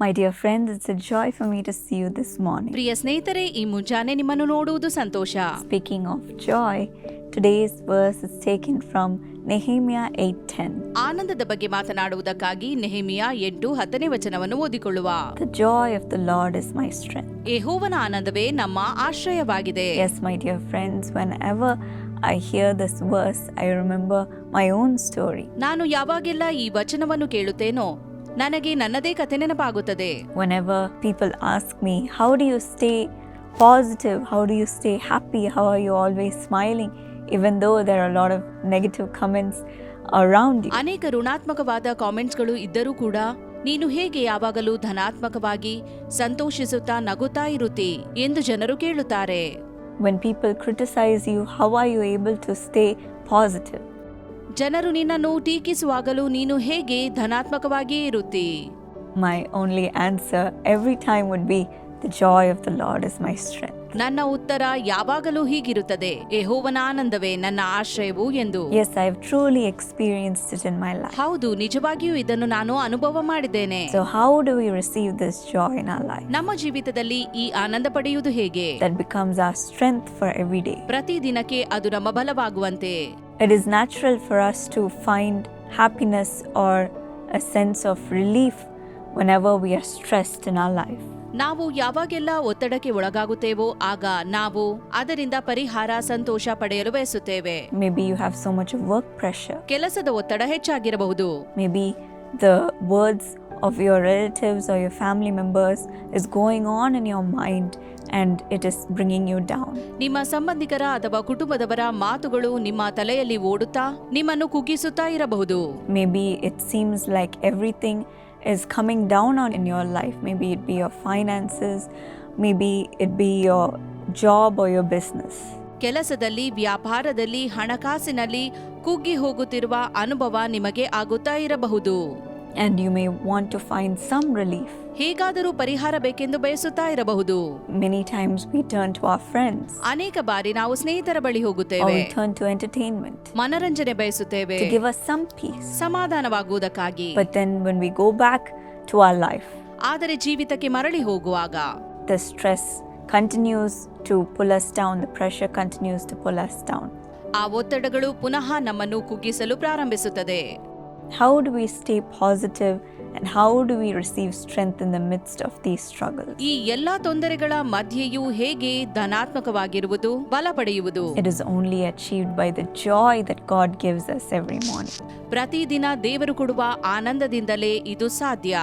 My dear friend it's a joy for me to see you this morning ಪ್ರಿಯ ಸ್ನೇಹಿತರೆ ಈ ಮುಂಜಾನೆ ನಿಮ್ಮನ್ನು ನೋಡುವುದು ಸಂತೋಷ. Speaking of joy today's verse is taking from Nehemiah eight ten ಆನಂದದ ಬಗ್ಗೆ ಮಾತನಾಡುವುದಕ್ಕಾಗಿ ನೆಹಿಮಿಯಾ ಎಂಟು ಹತ್ತನೇ ವಚನವನ್ನು ಓದಿಕೊಳ್ಳುವ. The joy of the Lord is my strength ಯಹೋವನ ಆನಂದವೇ ನಮ್ಮ ಆಶ್ರಯವಾಗಿದೆ. Yes my dear friends whenever I hear this verse I remember my own story ನಾನು ಯಾವಾಗೆಲ್ಲ ಈ ವಚನವನ್ನು ಕೇಳುತ್ತೇನೋ ನನಗೆ ನನ್ನದೇ ಕತೆ ನೆನಪಾಗುತ್ತದೆ Whenever people ask me, How do you stay positive? How do you stay happy? How are you always smiling? Even though there are a lot of negative comments around you. ಅನೇಕ ಋಣಾತ್ಮಕವಾದ ಕಾಮೆಂಟ್ಸ್ಗಳು ಇದ್ದರೂ ಕೂಡ ನೀನು ಹೇಗೆ ಯಾವಾಗಲೂ ಧನಾತ್ಮಕವಾಗಿ ಸಂತೋಷಿಸುತ್ತಾ ನಗುತ್ತಾ ಇರುತ್ತಿ ಎಂದು ಜನರು ಕೇಳುತ್ತಾರೆ When people criticize you, how are you able to stay positive? ಜನರು ನಿನ್ನನ್ನು ಟೀಕಿಸುವಾಗಲೂ ನೀನು ಹೇಗೆ ಧನಾತ್ಮಕವಾಗಿಯೇ ಇರುತ್ತಿ My only answer every time would be, The joy of the Lord is my strength. ನನ್ನ ಉತ್ತರ ಯಾವಾಗಲೂ ಹೀಗಿರುತ್ತದೆ ಯೆಹೋವನ ಆನಂದವೇ ನನ್ನ ಆಶ್ರಯವು ಎಂದು Yes, ಹ್ truly experienced it in my life. ಹೌದು ನಿಜವಾಗಿಯೂ ಇದನ್ನು ನಾನು ಅನುಭವ ಮಾಡಿದ್ದೇನೆ So, how do we receive this joy in our life? ನಮ್ಮ ಜೀವಿತದಲ್ಲಿ ಈ ಆನಂದ ಪಡೆಯುವುದು ಹೇಗೆ that becomes our strength for every day. ಪ್ರತಿದಿನಕ್ಕೆ ಅದು ನಮ್ಮ ಬಲವಾಗುವಂತೆ It is natural for us to find happiness or a sense of relief whenever we are stressed in our life. ನಾವು ಯಾವಾಗೆಲ್ಲ ಒತ್ತಡಕ್ಕೆ ಒಳಗಾಗುತ್ತೇವೋ ಆಗ ನಾವು ಅದರಿಂದ ಪರಿಹಾರ ಸಂತೋಷ ಪಡೆಯಲು ಬಯಸುತ್ತೇವೆ Maybe you have so much work pressure. ಕೆಲಸದ ಒತ್ತಡ ಹೆಚ್ಚಾಗಿರಬಹುದು Maybe the words of your relatives or your family members is going on in your mind and it is bringing you down. ನಿಮ್ಮ ಸಂಬಂಧಿಕರ ಅಥವಾ ಕುಟುಂಬದವರ ಮಾತುಗಳು ನಿಮ್ಮ ತಲೆಯಲ್ಲಿ ಓಡುತ್ತಾ ನಿಮ್ಮನ್ನು ಕುಗ್ಗಿಸುತ್ತಾ ಇರಬಹುದು Maybe it seems like everything is coming down on in your life. Maybe it be your finances, maybe it be your job or your business. ಕೆಲಸದಲ್ಲಿ ವ್ಯಾಪಾರದಲ್ಲಿ ಹಣಕಾಸಿನಲ್ಲಿ ಕುಗ್ಗಿ ಹೋಗುತ್ತಿರುವ ಅನುಭವ ನಿಮಗೆ ಆಗುತ್ತಾ ಇರಬಹುದು and you may want to find some relief ಹೇಗಾದರೂ ಪರಿಹಾರ ಬೇಕೆಂದು ಬಯಸುತ್ತಾ ಇರಬಹುದು. Many times we turn to our friends ಅನೇಕ ಬಾರಿ ನಾವು ಸ್ನೇಹಿತರ ಬಳಿ ಹೋಗುತ್ತೇವೆ. ವಿ ಟರ್ನ್ ಟು ಎಂಟರ್ಟೈನ್ಮೆಂಟ್ ಮನರಂಜನೆ ಬಯಸುತ್ತೇವೆ. To give us some peace ಸಮಾಧಾನವಾಗುವುದಕ್ಕಾಗಿ. But then when we go back to our life ಆದರೆ ಜೀವಿತಕ್ಕೆ ಮರಳಿ ಹೋಗುವಾಗ. The stress continues to pull us down the pressure continues to pull us down ಆ ಒತ್ತಡಗಳು ಪುನಃ ನಮ್ಮನ್ನು ಕುಗ್ಗಿಸಲು ಪ್ರಾರಂಭಿಸುತ್ತದೆ. How do we stay positive and how do we receive strength in the midst of these struggles? ಈ ಎಲ್ಲಾ ತೊಂದರೆಗಳ ಮಧ್ಯೆಯೂ ಹೇಗೆ ಧನಾತ್ಮಕವಾಗಿರುವುದು ಬಲ ಪಡೆಯುವುದು It is only achieved by the joy that God gives us every morning. ಪ್ರತಿದಿನ ದೇವರು ಕೊಡುವ ಆನಂದದಿಂದಲೇ ಇದು ಸಾಧ್ಯ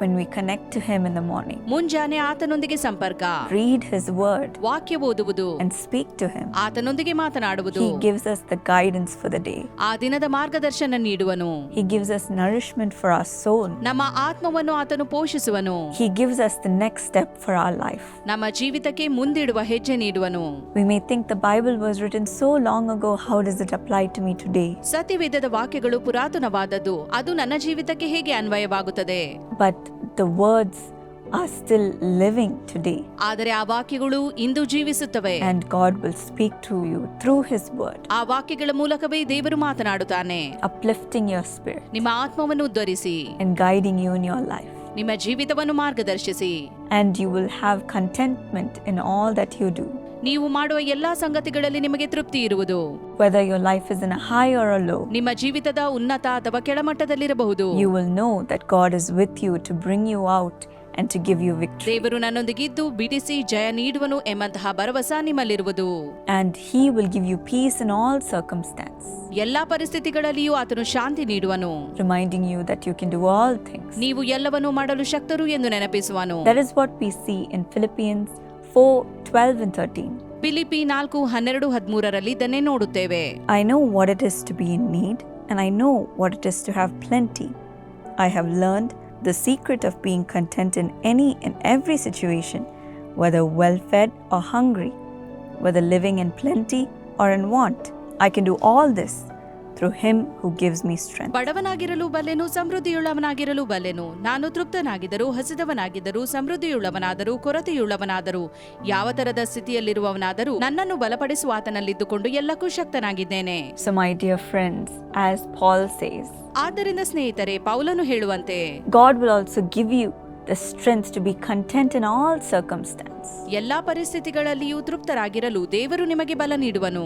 When we connect to Him in the morning, ಮುಂಜಾನೆ ಆತನೊಂದಿಗೆ ಸಂಪರ್ಕ read His word, ವಾಕ್ಯ ಓದುವುದು and speak to Him, ಆತನೊಂದಿಗೆ ಮಾತನಾಡುವುದು He gives us the guidance for the day. ಆ ದಿನದ ಮಾರ್ಗದರ್ಶನ ನೀಡುವನು He gives us nourishment for our soul. ನಮ್ಮ ಆತ್ಮವನ್ನು ಆತನು ಪೋಷಿಸುವನು He gives us the next step for our life. ನಮ್ಮ ಜೀವಿತಕ್ಕೆ ಮುಂದಿಡುವ ಹೆಜ್ಜೆ ನೀಡುವನು We may think the Bible was written so long ago, how does it apply to me today? ಸತ್ಯವೇದದ ವಾಕ್ಯಗಳು ಪುರಾತನವಾದದ್ದು ಅದು ನನ್ನ ಜೀವಿತಕ್ಕೆ ಹೇಗೆ ಅನ್ವಯವಾಗುತ್ತದೆ But the words are still living today, ಆದರೆ ಆ ವಾಕ್ಯಗಳು ಇಂದು ಜೀವಿಸುತ್ತವೆ and God will speak to you through His word, ಆ ವಾಕ್ಯಗಳ ಮೂಲಕವೇ ದೇವರು ಮಾತನಾಡುತ್ತಾನೆ uplifting your spirit ನಿಮ್ಮ ಆತ್ಮವನ್ನು ಉದ್ಧರಿಸಿ and guiding you in your life. ನಿಮ್ಮ ಜೀವಿತವನ್ನು ಮಾರ್ಗದರ್ಶಿಸಿ And you will have contentment in all that you do. ನೀವು ಮಾಡುವ ಎಲ್ಲಾ ಸಂಗತಿಗಳಲ್ಲಿ ನಿಮಗೆ ತೃಪ್ತಿ ಇರುವುದು Whether your life is in a high or a low, ನಿಮ್ಮ ಜೀವಿತದ ಉನ್ನತ ಅಥವಾ ಕೆಳಮಟ್ಟದಲ್ಲಿರಬಹುದು you will know that God is with you to bring you out and to give you victory. ದೇವರು ನನ್ನೊಂದಿಗಿದ್ದು ಬಿಡಿಸಿ ಜಯ ನೀಡುವನು ಎಂಬಂತಹ ಭರವಸೆ ನಿಮ್ಮಲ್ಲಿರುವುದು And He will give you peace in all circumstances ಎಲ್ಲಾ ಪರಿಸ್ಥಿತಿಗಳಲ್ಲಿಯೂ ಆತನು ಶಾಂತಿ ನೀಡುವನು reminding you that you can do all things. ನೀವು ಎಲ್ಲವನ್ನೂ ಮಾಡಲು ಶಕ್ತರು ಎಂದು ನೆನಪಿಸುವನು That is what we see in Philippians 4 12 and 13. Philippi ನಾಲ್ಕು ಹನ್ನೆರಡು ಹದಿಮೂರರಲ್ಲಿ ಇದನ್ನೇ ನೋಡುತ್ತೇವೆ I know what it is to be in need, and I know what it is to have plenty. I have learned the secret of being content in any and every situation, whether well fed or hungry, whether living in plenty or in want. I can do all this through Him who gives me strength. ಬಡವನಾಗಿರಲು ಬಲ್ಲೆನು ಸಮೃದ್ಧಿಯುಳ್ಳವನಾಗಿರಲು ಬಲ್ಲೆನು ನಾನು ತೃಪ್ತನಾಗಿದ್ದರೂ ಹಸಿದವನಾಗಿದ್ದರೂ ಸಮೃದ್ಧಿಯುಳ್ಳವನಾದರೂ ಕೊರತೆಯುಳ್ಳವನಾದರೂ ಯಾವ ತರದ ಸ್ಥಿತಿಯಲ್ಲಿರುವವನಾದರೂ ನನ್ನನ್ನು ಬಲಪಡಿಸುವ ಆತನಲ್ಲಿದ್ದುಕೊಂಡು ಎಲ್ಲಕ್ಕೂ ಶಕ್ತನಾಗಿದ್ದೇನೆ So, my dear friends, as Paul says, ಆದ್ದರಿಂದ ಸ್ನೇಹಿತರೆ ಪೌಲನು ಹೇಳುವಂತೆ God will also give you the strength to be content in all circumstances. ಎಲ್ಲಾ ಪರಿಸ್ಥಿತಿಗಳಲ್ಲಿಯೂ ತೃಪ್ತರಾಗಿರಲು ದೇವರು ನಿಮಗೆ ಬಲ ನೀಡುವನು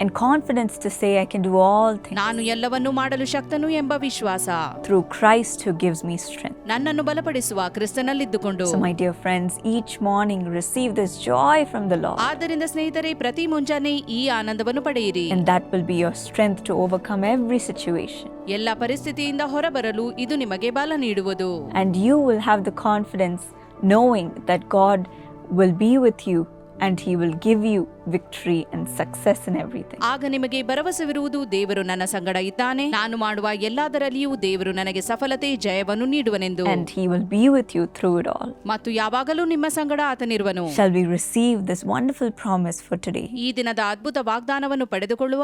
and confidence to say, I can do all things ನಾನು ಎಲ್ಲವನ್ನೂ ಮಾಡಲು ಶಕ್ತನು ಎಂಬ ವಿಶ್ವಾಸ through Christ who gives me strength. ನನ್ನನ್ನು ಬಲಪಡಿಸುವ ಕ್ರಿಸ್ತನಲ್ಲಿದ್ದುಕೊಂಡು So, my dear friends, each morning receive this joy from the Lord, ಆದ್ದರಿಂದ ಸ್ನೇಹಿತರೆ ಪ್ರತಿ ಮುಂಜಾನೆ ಈ ಆನಂದವನ್ನು ಪಡೆಯಿರಿ and that will be your strength to overcome every situation. ಎಲ್ಲ ಪರಿಸ್ಥಿತಿಯಿಂದ ಹೊರಬರಲು ಇದು ನಿಮಗೆ ಬಲ ನೀಡುವುದು And you will have the confidence knowing that God will be with you and he will give you victory and success in everything ಆಗ ನಿಮಗೆ ಭರವಸೆವಿರುವುದು ದೇವರು ನನ್ನ ಸಂಗಡ ಇದ್ದಾನೆ. ನಾನು ಮಾಡುವ ಎಲ್ಲದರಲ್ಲಿಯೂ ದೇವರು ನನಗೆ ಸಫಲತೆ ಜಯವನ್ನು ನೀಡುವನೆಂದು. And he will be with you through it all ಮತ್ತು ಯಾವಾಗಲೂ ನಿಮ್ಮ ಸಂಗಡ ಆತನಿರುವನು. Shall we receive this wonderful promise for today ಈ ದಿನದ ಅದ್ಭುತ ವಾಗ್ದಾನವನ್ನು ಪಡೆದುಕೊಳ್ಳುವ?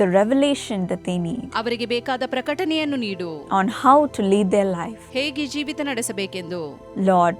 the revelation that they need ಅವರಿಗೆ ಬೇಕಾದ ಪ್ರಕಟಣೆಯನ್ನು ನೀಡು on how to lead their life. ಹೇಗೆ ಜೀವಿತ ನಡೆಸಬೇಕೆಂದು Lord,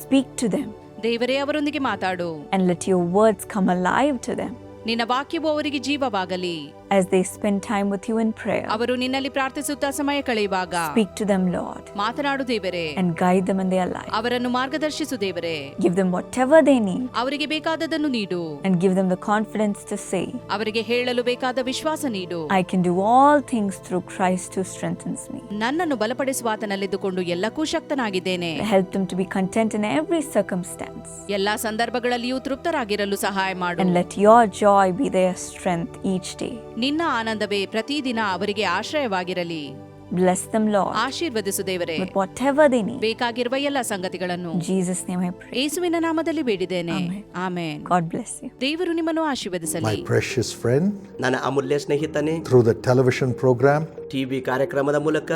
speak to them ದೇವರೇ ಅವರೊಂದಿಗೆ ಮಾತಾಡು and let your words come alive to them ನಿನ್ನ ವಾಕ್ಯವು ಅವರಿಗೆ ಜೀವವಾಗಲಿ as they spend time with you in prayer. ಅವರು ನಿನ್ನಲ್ಲಿ ಪ್ರಾರ್ಥಿಸುತ್ತಾ ಸಮಯ ಕಳೆಯುವಾಗ Speak to them, Lord, ಮಾತನಾಡು ದೇವರೇ and guide them in their life. ಅವರನ್ನು ಮಾರ್ಗದರ್ಶಿಸು ದೇವರೇ Give them whatever they need ಅವರಿಗೆ ಬೇಕಾದದನ್ನು ನೀಡು and give them the confidence to say, ಅವರಿಗೆ ಹೇಳಲು ಬೇಕಾದ ವಿಶ್ವಾಸ ನೀಡು I can do all things through Christ who strengthens me. ನನ್ನನ್ನು ಬಲಪಡಿಸುವ ಆತನಲ್ಲಿದ್ದುಕೊಂಡು ಎಲ್ಲಕ್ಕೂ ಶಕ್ತನಾಗಿದ್ದೇನೆ Help them to be content in every circumstance. ಎಲ್ಲಾ ಸಂದರ್ಭಗಳಲ್ಲಿಯೂ ತೃಪ್ತರಾಗಿರಲು ಸಹಾಯ ಮಾಡು And let your joy be their strength each day. ನಿನ್ನ ಆನಂದವೇ ಪ್ರತಿದಿನ ಅವರಿಗೆ ಆಶ್ರಯವಾಗಿರಲಿ. Bless them, Lord, ಆಶೀರ್ವದಿಸು ದೇವರೇ. What whatever they need. ಬೇಕಾಗಿರುವ ಎಲ್ಲ ಸಂಗತಿಗಳನ್ನು. Jesus name name I pray. ಯೇಸುವಿನ ನಾಮದಲ್ಲಿ ಬೇಡಿದ್ದೇನೆ. Amen God bless you you. ದೇವರು ನಿಮ್ಮನ್ನು ಆಶೀರ್ವದಿಸಲಿ. ಮೈ precious ಫ್ರೆಂಡ್ ನನ್ನ ಅಮೂಲ್ಯ ಸ್ನೇಹಿತನೇ through the television program TV ಕಾರ್ಯಕ್ರಮದ ಮೂಲಕ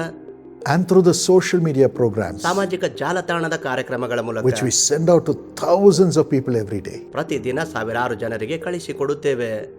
and through the social media programs, ಸಾಮಾಜಿಕ ಜಾಲತಾಣದ ಕಾರ್ಯಕ್ರಮಗಳ which ಮೂಲಕ we send out to thousands of people every day, ಪ್ರತಿದಿನ ಸಾವಿರಾರು ಜನರಿಗೆ ಕಳಿಸಿಕೊಡುತ್ತೇವೆ.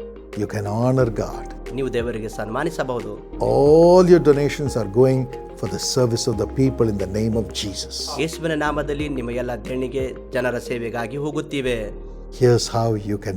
you can honor God. ನೀವು ದೇವರಿಗೆ ಸನ್ಮಾನಿಸಬಹುದು All your donations are going for the service of the people in the name of Jesus. ಯೇಸುವಿನ ನಾಮದಲ್ಲಿ ನಿಮ್ಮ ಎಲ್ಲ ದೇಣಿಗೆ ಜನರ ಸೇವೆಗಾಗಿ ಹೋಗುತ್ತಿವೆ Here's how you can